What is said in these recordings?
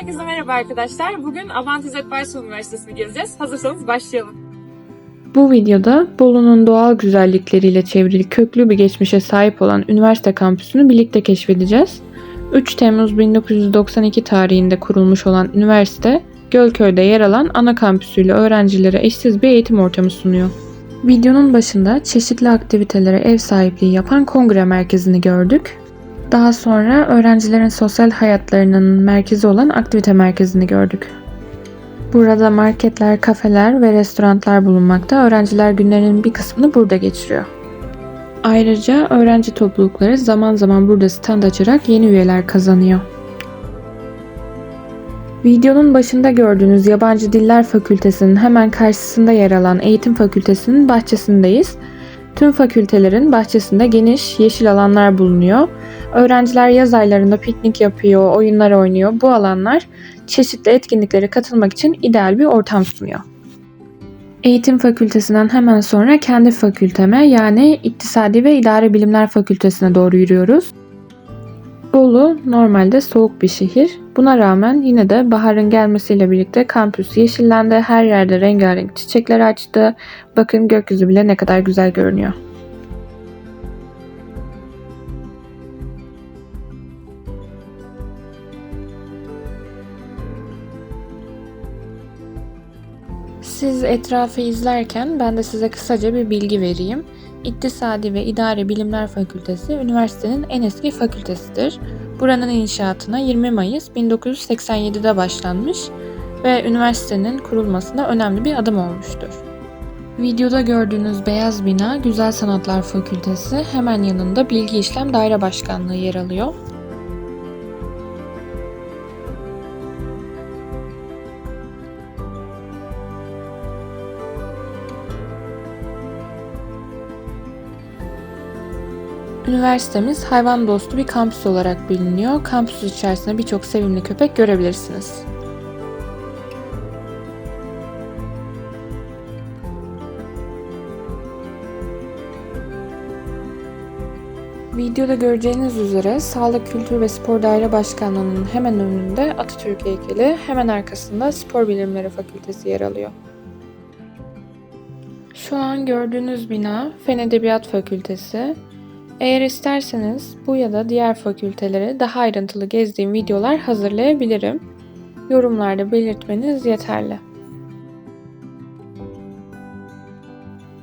Herkese merhaba arkadaşlar. Bugün Avant İzzet Baysal Üniversitesi'ni gezeceğiz. Hazırsanız başlayalım. Bu videoda Bolu'nun doğal güzellikleriyle çevrili köklü bir geçmişe sahip olan üniversite kampüsünü birlikte keşfedeceğiz. 3 Temmuz 1992 tarihinde kurulmuş olan üniversite, Gölköy'de yer alan ana kampüsüyle öğrencilere eşsiz bir eğitim ortamı sunuyor. Videonun başında çeşitli aktivitelere ev sahipliği yapan kongre merkezini gördük. Daha sonra öğrencilerin sosyal hayatlarının merkezi olan aktivite merkezini gördük. Burada marketler, kafeler ve restoranlar bulunmakta. Öğrenciler günlerinin bir kısmını burada geçiriyor. Ayrıca öğrenci toplulukları zaman zaman burada stand açarak yeni üyeler kazanıyor. Videonun başında gördüğünüz Yabancı Diller Fakültesinin hemen karşısında yer alan Eğitim Fakültesinin bahçesindeyiz. Tüm fakültelerin bahçesinde geniş yeşil alanlar bulunuyor. Öğrenciler yaz aylarında piknik yapıyor, oyunlar oynuyor. Bu alanlar çeşitli etkinliklere katılmak için ideal bir ortam sunuyor. Eğitim fakültesinden hemen sonra kendi fakülteme yani İktisadi ve İdari Bilimler Fakültesine doğru yürüyoruz. Bolu normalde soğuk bir şehir. Buna rağmen yine de baharın gelmesiyle birlikte kampüs yeşillendi. Her yerde rengarenk çiçekler açtı. Bakın gökyüzü bile ne kadar güzel görünüyor. Siz etrafı izlerken ben de size kısaca bir bilgi vereyim. İktisadi ve İdari Bilimler Fakültesi üniversitenin en eski fakültesidir. Buranın inşaatına 20 Mayıs 1987'de başlanmış ve üniversitenin kurulmasında önemli bir adım olmuştur. Videoda gördüğünüz beyaz bina Güzel Sanatlar Fakültesi, hemen yanında Bilgi İşlem Daire Başkanlığı yer alıyor. Üniversitemiz hayvan dostu bir kampüs olarak biliniyor. Kampüs içerisinde birçok sevimli köpek görebilirsiniz. Videoda göreceğiniz üzere Sağlık Kültür ve Spor Daire Başkanlığı'nın hemen önünde Atatürk heykeli, hemen arkasında Spor Bilimleri Fakültesi yer alıyor. Şu an gördüğünüz bina Fen Edebiyat Fakültesi. Eğer isterseniz bu ya da diğer fakülteleri daha ayrıntılı gezdiğim videolar hazırlayabilirim. Yorumlarda belirtmeniz yeterli.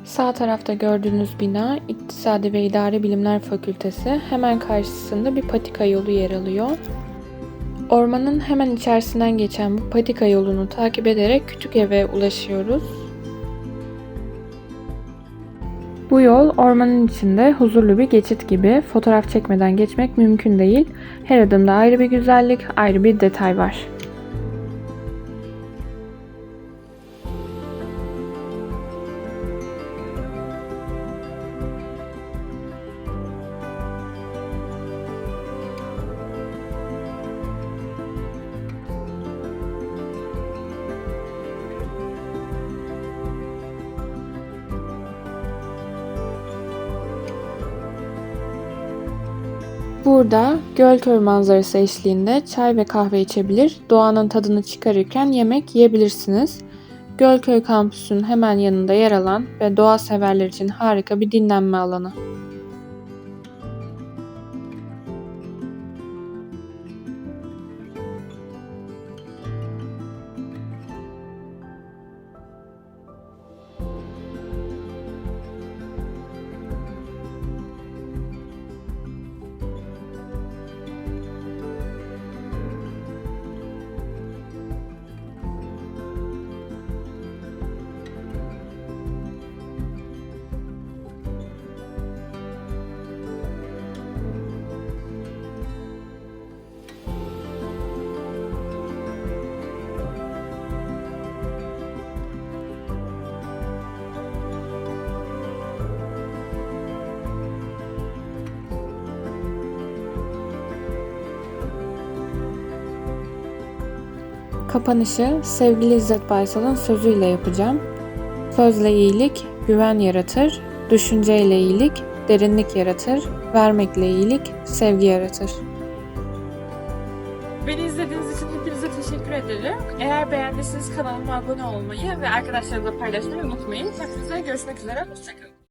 Sağ tarafta gördüğünüz bina İktisadi ve İdari Bilimler Fakültesi. Hemen karşısında bir patika yolu yer alıyor. Ormanın hemen içerisinden geçen bu patika yolunu takip ederek Kütükev'e ulaşıyoruz. Bu yol ormanın içinde huzurlu bir geçit gibi fotoğraf çekmeden geçmek mümkün değil. Her adımda ayrı bir güzellik, ayrı bir detay var. Burada Gölköy manzarası eşliğinde çay ve kahve içebilir, doğanın tadını çıkarırken yemek yiyebilirsiniz. Gölköy kampüsünün hemen yanında yer alan ve doğa severler için harika bir dinlenme alanı. Kapanışı sevgili İzzet Baysal'ın sözüyle yapacağım. Sözle iyilik güven yaratır, düşünceyle iyilik derinlik yaratır, vermekle iyilik sevgi yaratır. Beni izlediğiniz için hepinize teşekkür ederim. Eğer beğendiyseniz kanalıma abone olmayı ve arkadaşlarınızla paylaşmayı unutmayın. Hepinize görüşmek üzere. Hoşçakalın.